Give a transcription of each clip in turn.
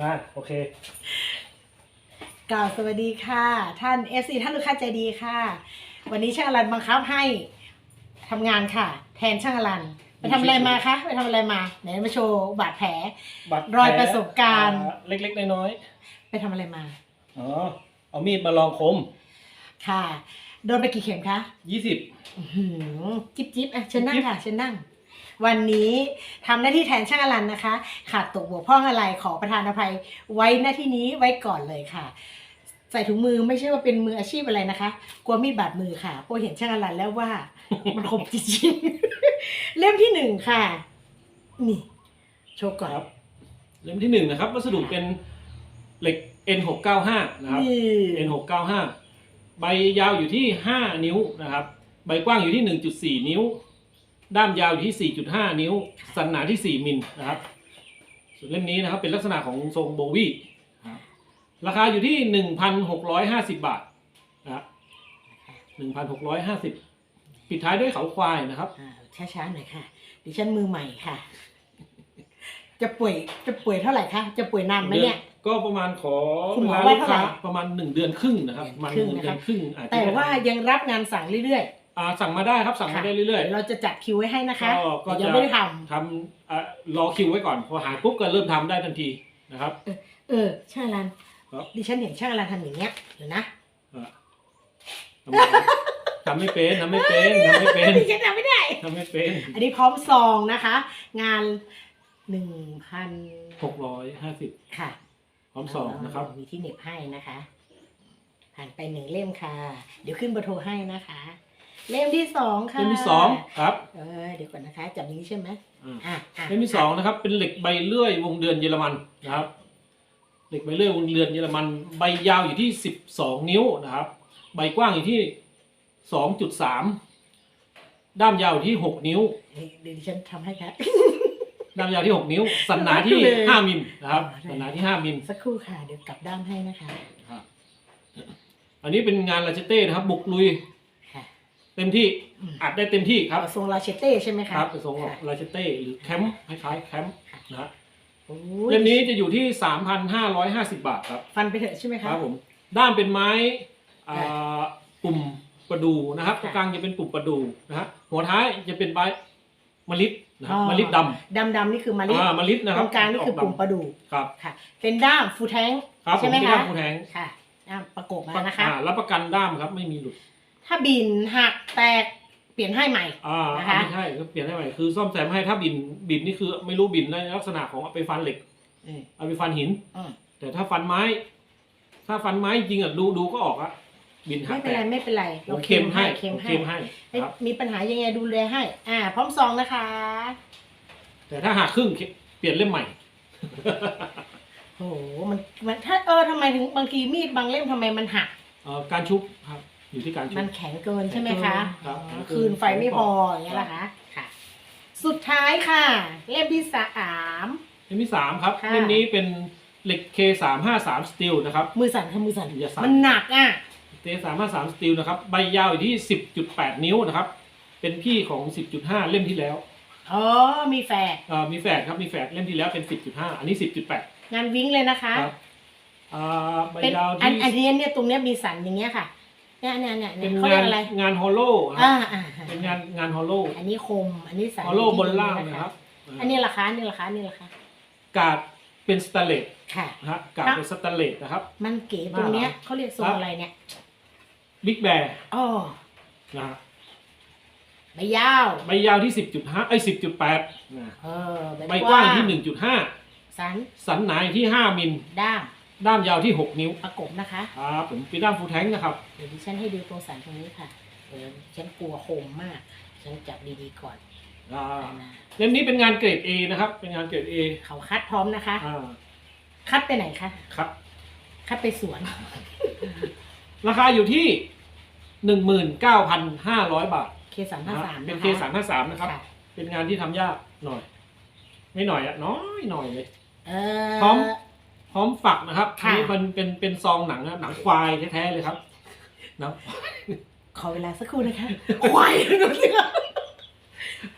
อ่าโอเค กล่าวสวัสดีค่ะ ท่านเอซีท่านลูกค้าใจดีค่ะ วันนี้ช่างอลันบังคับให้ทำงานค่ะ แทนช่างอลันไปทำอะไรมาคะไปทำอะไรมาไหนมาโชว์บาดแผลบัตรรอยประสบการณ์ อ่เล็กๆน้อยไปทำอะไรมาๆอ๋อเอามีดมาลองคมค่ะ โดนไปกี่เข็มคะยี่สิบ อื้อหือจิ๊บจิ๊บอะเชิญนั่งจิ๊บค่ะเชิญนั่ง วันนี้ทำหน้าที่แทนช่างอลันนะคะ ขาดตกบกพร่องอะไรขอประทานอภัยไว้หน้าที่นี้ไว้ก่อนเลยค่ะ ใส่ถุงมือไม่ใช่ว่าเป็นมืออาชีพอะไรนะคะ กลัวมีดบาดมือค่ะเพราะเห็นช่างอลันแล้วว่า มันคมจริงๆเล่มที่หนึ่งค่ะ นี่ โชว์ก่อนครับเล่มที่หนึ่งนะครับวัสดุเป็นเหล็ก N695 นะครับนี่ N695 ใบยาวอยู่ที่ 5 นิ้วนะครับ ใบกว้างอยู่ที่ 1.4 นิ้ว ด้ามยาวอยู่ที่ 4.5 นิ้ว สันหนาที่ 4 มิลนะครับ ส่วนเล่มนี้นะครับเป็นลักษณะของทรงโบวี่นะครับราคาอยู่ที่ 1,650 บาทนะครับ1,650 ปิดท้ายด้วยเขาควายนะครับอ่าช้าๆหน่อยค่ะ ดิฉันมือใหม่ค่ะ จะป่วยจะป่วยเท่าไหร่คะ จะป่วยนานไหมเนี่ย ก็ประมาณขอคุณหมอเวลาว่าลูกเท่าไหร่ค้าประมาณ 1 เดือนครึ่งนะครับประมาณครึ่งหนึ่งนะคะเดือนครึ่งอาจจะแต่ว่ายังรับงานสั่งเรื่อย อ่าสั่งมาได้ครับสั่งๆมาค่ะได้เรื่อยดี๋วเราจะจัดคิวไว้ให้นะคะก็ก็แต่ยังจะไม่ได้ทๆทำอ่ารอคิวไว้ก่อน พอหายปุ๊บก็เริ่มทำได้ทันทีนะครับำเออช่างอลันครับ ดิฉันเห็นช่างอลันทำอย่างเงี้ยเดี๋ยวนะอะทำไมทำไม่เป็นทำไม่เป็นทำไม่เป็นดิฉันทำไม่ได้ ทำไม่เป็นอันนี้พร้อมซองนะคะ งานหนึ่งพันหกร้อยห้าสิบค่ะพร้อมสองนะครับ มีที่เหน็บให้นะคะผ่านไปหนึ่งเล่มค่ะ เดี๋ยวขึ้นเบอร์โทรให้นะคะ เล่มที่สองค่ะเล่มที่สองครับ เออเดี๋ยวก่อนนะคะจับอย่างนี้ใช่ไหมอ่าอะอะเล่มที่สองนะครับเป็นเหล็กใบเลื่อยวงเดือนเยอรมันนะครับ เหล็กใบเลื่อยวงเดือนเยอรมัน ใบยาวอยู่ที่สิบสองนิ้วนะครับ ใบกว้างอยู่ที่สองจุดสามด้ามยาวอยู่ที่หกนิ้ว เดี๋ยวดิฉันทำให้ค่ะ ด้ามยาวที่หกนิ้ว สันหนาที่เลยห้ามิลนะครับอ๋อได้ สันหนาที่ห้ามิล สักครู่ค่ะ เดี๋ยวกลับด้านให้นะคะครับอันนี้เป็นงานลาเชเต้นะครับ บุกลุยค่ะ เต็มที่อืมอัดได้เต็มที่ครับเอาทรงลาเชเต้ใช่ไหมคะครับเป็นทรงค่ะลาเชเต้หรือแคมป์คล้ายๆแคมป์นะฮะโอ้เล่มนี้จะอยู่ที่ 3,550 บาทครับ ฟันไปเถอะใช่ไหมคคะรับผมด้ามเป็นไม้อ่าค่ะปุ่มประดูนะครับตค่ะรงกลางจะเป็นปุ่มประดูนะฮะหัวท้ายจะเป็นใบมะลินะครับอ๋อมะลิดดำดำๆนี่คือำมาลิอ่ามะลินะตครัรบงกลางนี่คือปุ่มประดูครับค่ะ เป็นด้ามฟูแทงครับผใช่มไหมที่คะด้ามผู้แทงค่ะด้ามประกบมานะคะอ่ารับประกันด้ามครับไม่มีหลุด ถ้าบินหักแตกเปลี่ยนให้ใหม่ อ่านะคะ ไม่ใช่ก็เปลี่ยนได้ใหม่คือซ่อมแซมให้ถ้าบินบินนี่คือไม่รู้บินในลักษณะของเอาไปฟันเหล็กอืมเอาไปฟันหิน อืมแต่ถ้าฟันไม้ ถ้าฟันไม้จริงอะดูดูก็ออกอะบินหัไม่กเป็นไรแตกไม่เป็นไรผมเค็มให้เค็มผมให้เค็มให้ให้ครับ มีปัญหายังไงดูแลให้ อ่า พร้อมซองนะคะ แต่ถ้าหักครึ่งเปลี่ยนเล่มใหม่โอ้โหมันมันถ้าเออทำไมถึงบางทีมีดบางเล่มทำไมมันหัก เอ่อการชุบครับ อยู่ที่การชุมับนแข็งเกินใช่ไหมคะครับอ๋อแข็งเกินคืนไฟไม่พออย่างเงี้ยเหรอคะค่ะ สุดท้ายค่ะ เล่มที่สามเล่มที่สามครับค่ะเล่มนี้เป็นเหล็ก K สามห้าสามสตีลนะครับ มือสั่นค่ะมือสั่นอย่าสั่น มันหนักอะ K สามห้าสามสตีลนะครับ ใบยาวอยู่ที่สิบจุดแปดนิ้วนะครับ เป็นพี่ของสิบจุดห้าเล่มที่แล้วอ๋อ มีแฝดเอ่อมีแฝดครับ มีแฝดเล่มที่แล้วเป็นสิบจุดห้าอันนี้สิบจุดแปดงานวิ้งเลยนะคะ ครับอ่าใบเป็นยาวอันที่ อันนี้เนี่ยตรงเนี้ยมีสันอย่างเงี้ยค่ะ เนี่ยเนี่ยเนี่ยเป็นเขาเรีงายนกอะไร งานฮอลโลคอ่ารับอ่าเป็นงานงานฮอลโลอันนี้คม อันนี้สันฮอลโลที่บนล่างดีนะครับอันนี้ราคาอันนี้ราคาอันนี้ราคากาดเป็นสแตนเลสค่ะ นะฮะกาดเป็นสแตนเลสนะครับ มันเก๋ตรงเนี้ยเขาเรียกทรงครับอะไรเนี่ยบิ๊กแบร์อ๋อนะฮะใบยาวใบยาวที่ 10.5ไอ้ย10.8นะเออใบกว้างที่ 1.5 สันสันหนาอยู่ที่ 5 มิลด้าม ด้ามยาวที่ 6 นิ้วประกบนะคะ ครับผมเป็นด้ามฟูลแทงนะครับเดี๋ยวดิฉันให้ดูตรงสันตรงนี้ค่ะเดี๋ยวฉันกลัวคมมาก ฉันจับดีๆก่อนอ่านะเล่มนี้เป็นงานเกรด A นะครับ เป็นงานเกรด A เขาคัดพร้อมนะคะ อ่าคัดไปไหนคะครับ คัดไปสวน ราคาอยู่ที่ 19,500 บาทเคสามนะห้าฮะสามเป็นนะเคคะสามห้าสามนะครับค่ะเป็นงานที่ทำยากหน่อย ไม่หน่อยอะน้อยหน่อยเลย เอพร้อม พร้อมฝักนะครับอันค่ะ นี้มันเป็นเป็นซองหนังนะหนังควายแท้ๆเลยครับหนังขอเวลาสักครู่นะคะควายไปนู้นสิคะ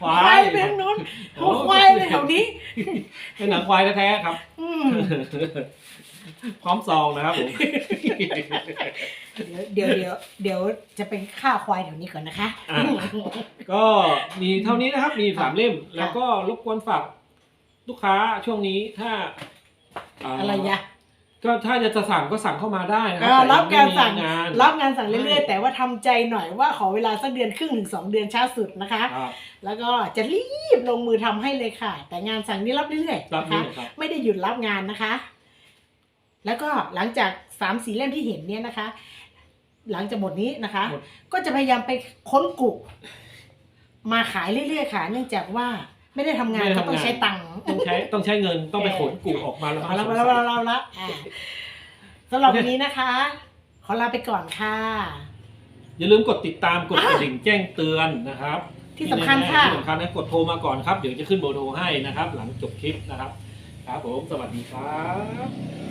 ควาควายยไปทางนู้นโอ้ควายไปแถวนี้ เป็นหนังควายแท้ๆครับ อืมมพร้อมซองนะครับผมเดี๋ยวเดี๋ยวเดี๋ยวจะเป็นข้าวควายเดี๋ยวนี้ก่อนนะคะ อะก็มีเท่านี้นะครับ มีสามเล่มค่ะแล้วก็รบกวนฝากลูกค้าช่วงนี้ถ้า เอะไรยะก็ถ้าจะสั่งก็สั่งเข้ามาได้นะคอ่ารัรับการสั่งแต่ยัไม่มีงาน รับงานสั่งเรื่อย ใช่ ๆ แต่ว่าทำใจหน่อยว่าขอเวลาสักเดือนครึ่งถึงสองเดือนช้าสุดนะคะ ครับแล้วก็จะรีบลงมือทำให้เลยค่ะ แต่งานสั่งนี่รับเรื่อยๆรับนะนี่คะครับ ไม่ได้หยุดรับงานนะคะ แล้วก็หลังจากสามสี่เล่มที่เห็นเนี่ยนะคะ หลังจากบทนี้นะคะ หมด ก็จะพยายามไปค้นกุมาขายเรื่อยๆค่ะ เนื่องจากว่า ไม่ได้ทำงานไม่ได้ก็ทำงานต้องใช้ตังค์ ต้องใช้ต้องใช้เงินต้องไปเออขนกูออกมาแล้วเอาละมาเอาละเอาละเอาละอ่าสำหรับวันนี้นะคะ ขอลาไปก่อนค่ะ อย่าลืมกดติดตามกดกระดิ่งแจ้งเตือนนะครับที่สำคัญค่ะ ที่สำคัญนะกดโทรมาก่อนครับ เดี๋ยวจะขึ้นเบอร์โทรให้นะครับ หลังจบคลิปนะครับ ครับผมสวัสดีครับ